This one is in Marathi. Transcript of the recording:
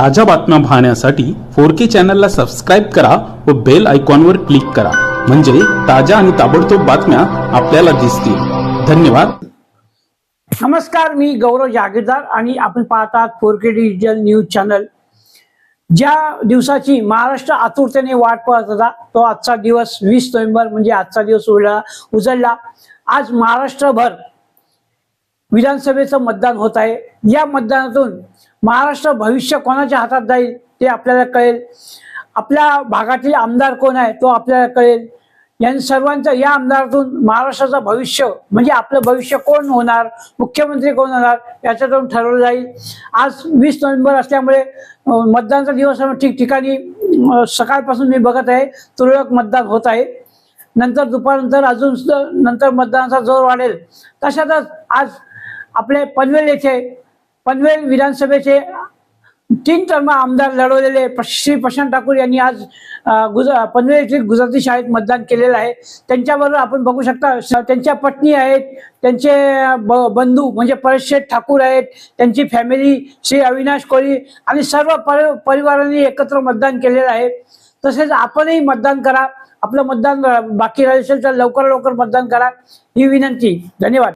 ताज्या बातम्या पाहण्यासाठी फोर के चॅनलला सबस्क्राईब करा व बेल आयकॉनवर क्लिक करा. म्हणजे ताज्या आणि ताबडतोब बातम्या आपल्याला दिसतील. धन्यवाद. नमस्कार मी गौरव जागीरदार आणि आपण पाहतात four K digital news channel. ज्या दिवसाची महाराष्ट्र आतुरतेने वाट पाहत होता तो आजचा दिवस वीस नोव्हेंबर म्हणजे आजचा दिवस उजळला उजळला. आज महाराष्ट्रभर विधानसभेचं मतदान होत आहे. या मतदानातून महाराष्ट्र भविष्य कोणाच्या हातात जाईल ते आपल्याला कळेल. आपल्या भागातील आमदार कोण आहे तो आपल्याला कळेल. या सर्वांचं या आमदारातून महाराष्ट्राचं भविष्य म्हणजे आपलं भविष्य कोण होणार मुख्यमंत्री कोण होणार याच्यातून ठरवलं जाईल. आज वीस नोव्हेंबर असल्यामुळे मतदानाचा दिवस ठिकठिकाणी सकाळपासून मी बघत आहे. तुरळक मतदान होत आहे. नंतर दुपारनंतर अजून नंतर मतदानाचा जोर वाढेल. तशातच आज आपले पनवेल येथे पनवेल विधानसभेचे तीन टर्म आमदार लढवलेले श्री प्रशांत ठाकूर यांनी आज गुजरा गुज पनवेल येथील गुजराती शाळेत मतदान केलेलं आहे. त्यांच्याबरोबर आपण बघू शकता स- त्यांच्या पत्नी आहेत त्यांचे ब- बंधू म्हणजे परशेठ ठाकूर आहेत त्यांची फॅमिली श्री अविनाश कोळी आणि सर्व परि परिवारांनी एकत्र मतदान केलेलं आहे. तसेच आपणही मतदान करा. आपलं मतदान बाकी राहिलं असेल तर लवकर लवकर मतदान करा. ही विनंती. धन्यवाद.